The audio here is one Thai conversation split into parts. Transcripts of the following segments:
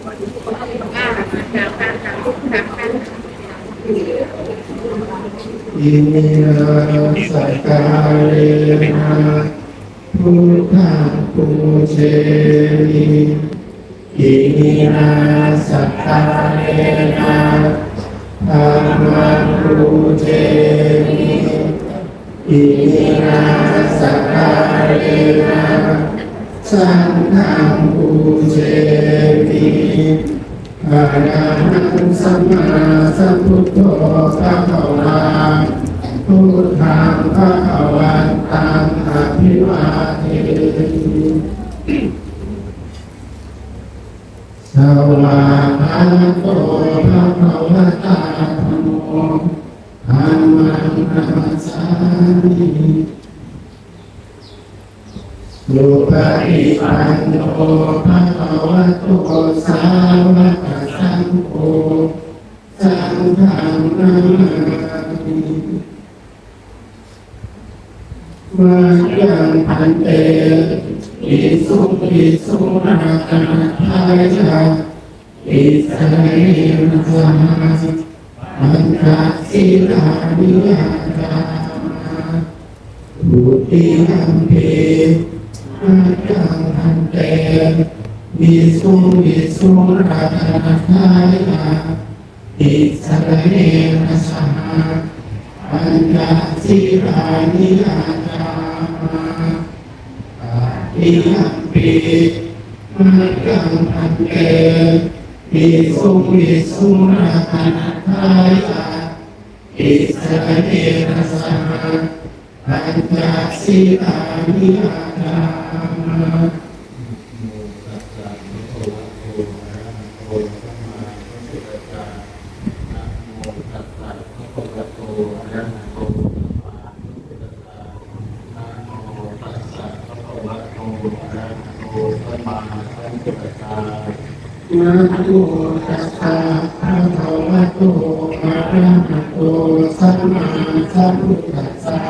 อิมินาสกาเรนะพุทธังปูเชมิอิมินาสกาเรนะธรรมังปูเชมิอิมินาสกาเรนะ สังฆังปูเชมิอานานังสัมมาสัมพุทโธพระขวาพุทธังพระขวันตังอภิวาเทสวาคาโตพระขวตาธรรมโมธรรมังนัสสามิ โลภะอิปันโนภะคะวะโตสาวกสังโฆสังฆังนามิมายังพันเตอิสุอิสุนาคาทายาอิสระเนนะสหอันตะสิลานิยาตาบุติยัมเพ อาจังพันเตวิสุวิสุราธายาอิสระเนนะสหปัญญาสิรานิยาตาปิยัมปิอาจังพันเตวิสุวิสุราธายาอิสระเนนะสห ปัญญาสิลานิยาตานะโมตัสสะภะคะวะโตอะระหะโตสัมมาสัมพุทธัสสะนะโมตัสสะภะคะวะโตอะระหะโตสัมมาสัมพุทธัสสะนะโมตัสสะภะคะวะโตอะระหะโตสัมมาสัมพุทธัสสะ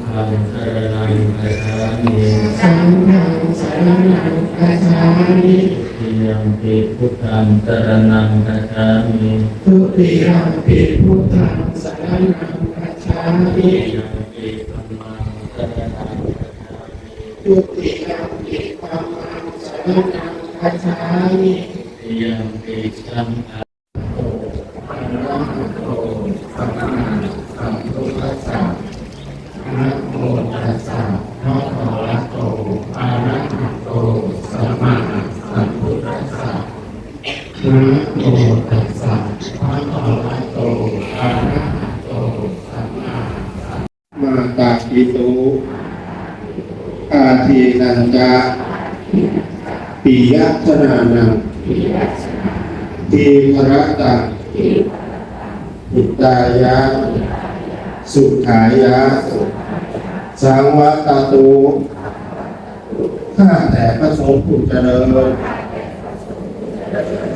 สังฆังเสนังอัจฉามิสังฆังสรณังคัจฉามิทิยังปิพุทธังสรณังอัจฉามิทุติยัมปิพุทธังสรณังคัจฉามิทิยังปิธัมมังสรณังอัจฉามิทุติยัมปิธัมมังสรณังคัจฉามิทิยังปิสังฆัง อะระหะโตสัมมาสัมพุทธัสสะนะโมตัสสะภะคะวะโตอะระหะโตสัมมาสัมพุทธัสสะ นะโมตัสสะภะคะวะโตอะระหะโตสัมมาสัมมาตาปิตุอา ทีนันจาปิยชนานังทีพระตังหิตายะ สุขายะ สังวัตตุข้าแต่พระสงฆ์ผู้เจริญ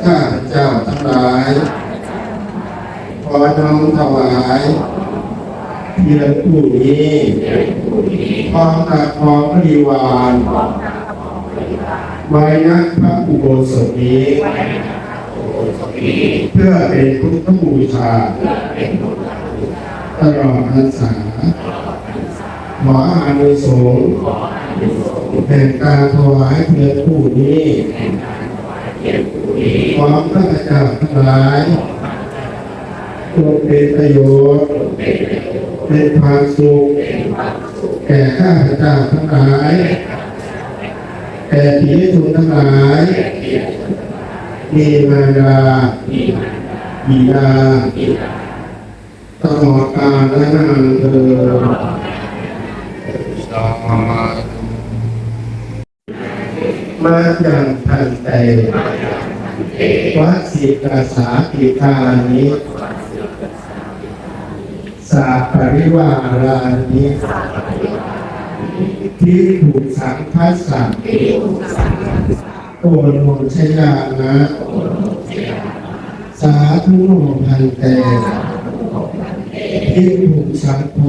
ข้าพเจ้าทั้งหลายขอน้อมถวาย เพียงผู้นี้พร้อมกับพร้อมบริวารไว้ณพระอุโบสถนี้ เพื่อเป็นพุทธบูชา ตลอดพรรษาขออานุสงส์แห่งการถวายเพียงผู้นี้ขอพระเจ้าทั้งหลาย จงเป็นประโยชน์เป็นความสุขแก่ข้าพเจ้าทั้งหลายแก่ผีทุนทั้งหลาย มีมารดาบิดาตลอดกาลและนานเธอมาอย่างทันใจวัดสิกาสากิกานิาปริวารานิที่ถูกสังคัสสังโอโนชยานะสาธุโนพันเตที่ถูกสังโฆ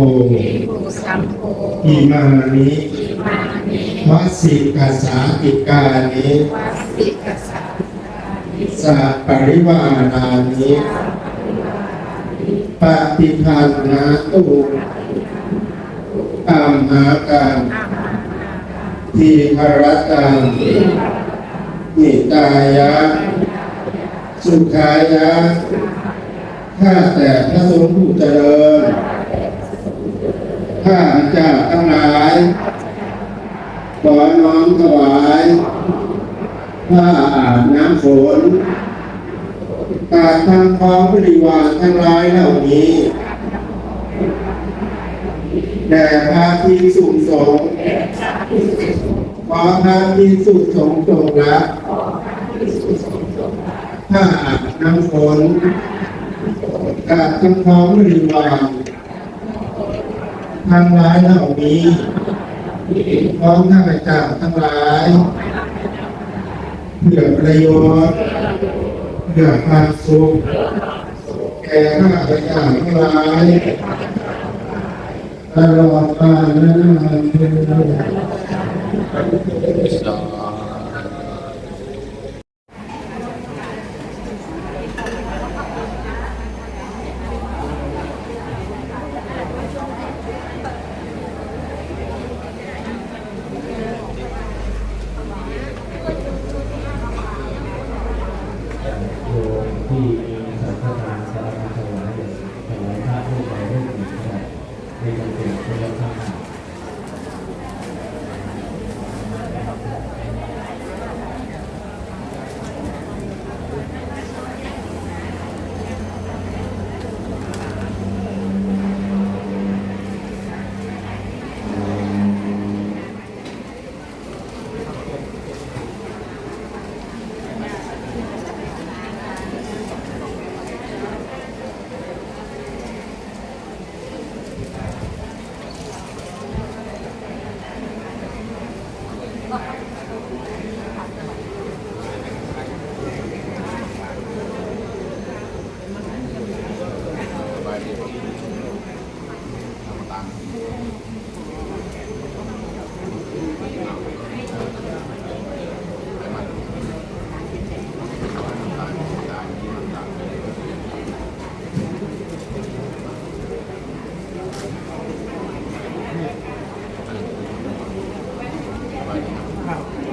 อิมานิวัสิกาสากิกานิสาปริวารานิ ปฏิพันนาตุตามหาการทีภรตังนิตายะ สุขายะ ข้าแต่พระสงฆ์ผู้เจริญ ข้าพเจ้าทั้งหลายขอน้อมถวาย ผ้าอาบน้ำฝน การทำของบริวารทั้งหลายเหล่านี้แด่พระที่สุสงฆ์ขอพระที่สุสงฆ์จงรับผ้าอาบน้ำฝนการทำของบริวารทั้งหลายเหล่านี้พร้อมข้าพเจ้าทั้งหลายเพื่อประโยชน์ พื่อความสุขแก่ข้าพเจ้าทั้งหลายตลอดกาลนานเทอญ Wow.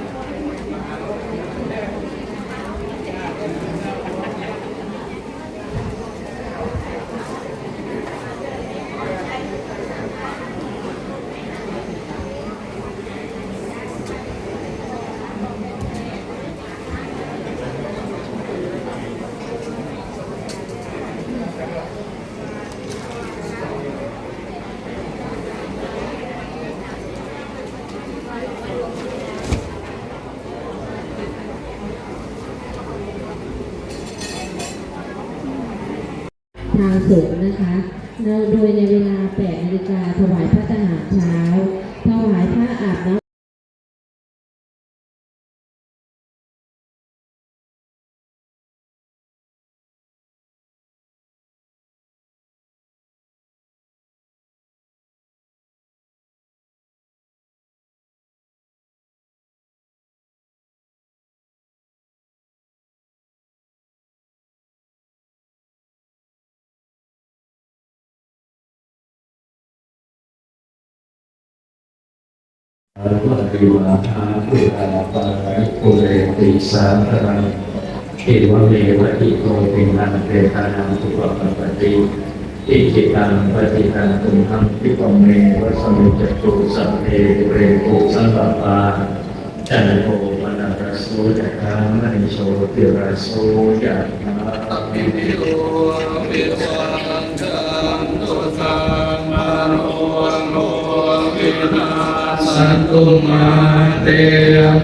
ทางสงฆ์นะคะเราโดยในเวลา8นาฬิกาถวายพระทหารเช้า ถวายพระอาบน้ำ วติวาทาปุตตาปาริปุเรติสาครังเอวเมวะอิโตปินังเตตานังสุปปปติอิจิตังปฏิตังตุมหังพิปเมวะสมิจตุสัพเพเรปุสังกปาจันโทปนัสโสยะคามณิโชติระโสยะคามิโยวิวังจันตุสัมมาโนโนวิน สันตุมาเต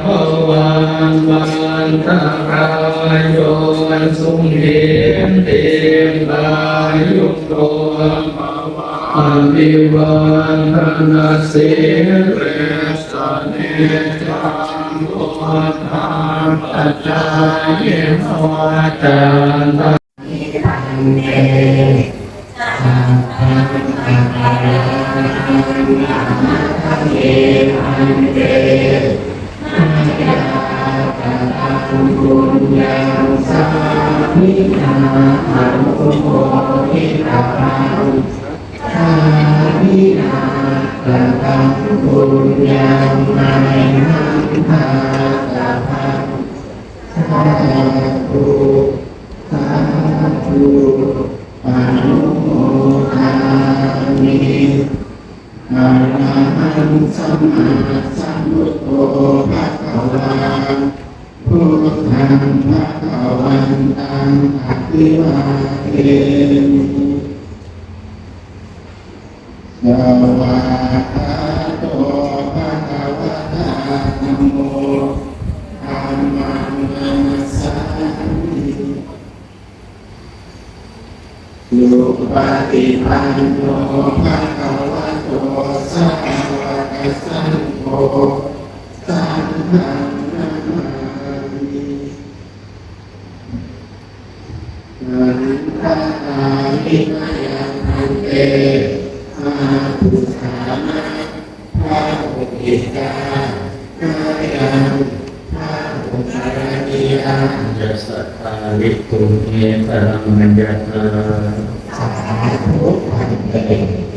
ภวันวันตรายโยสุงเหมเตบายุโตอภิวันธนาสิเรสเนจังโอทานปัจจายโนจันตอนุ โม อาหังสัมมาสัมพุทโธภะคะวาพุทธังภะคะวันตังอภิวาเทมิสวาคาโตภะคะวะตาธัมโมธัมมังนัมสสามิสุปฏิปันโนภะโตสาวกสังโฆสังฆังนามามิ นันทามิมายังพันเตอาภูสามาภาอุติกานายังภาอุสารณียายัสสะทาวิตุเมตรังมัญญาตาสาธุพันเต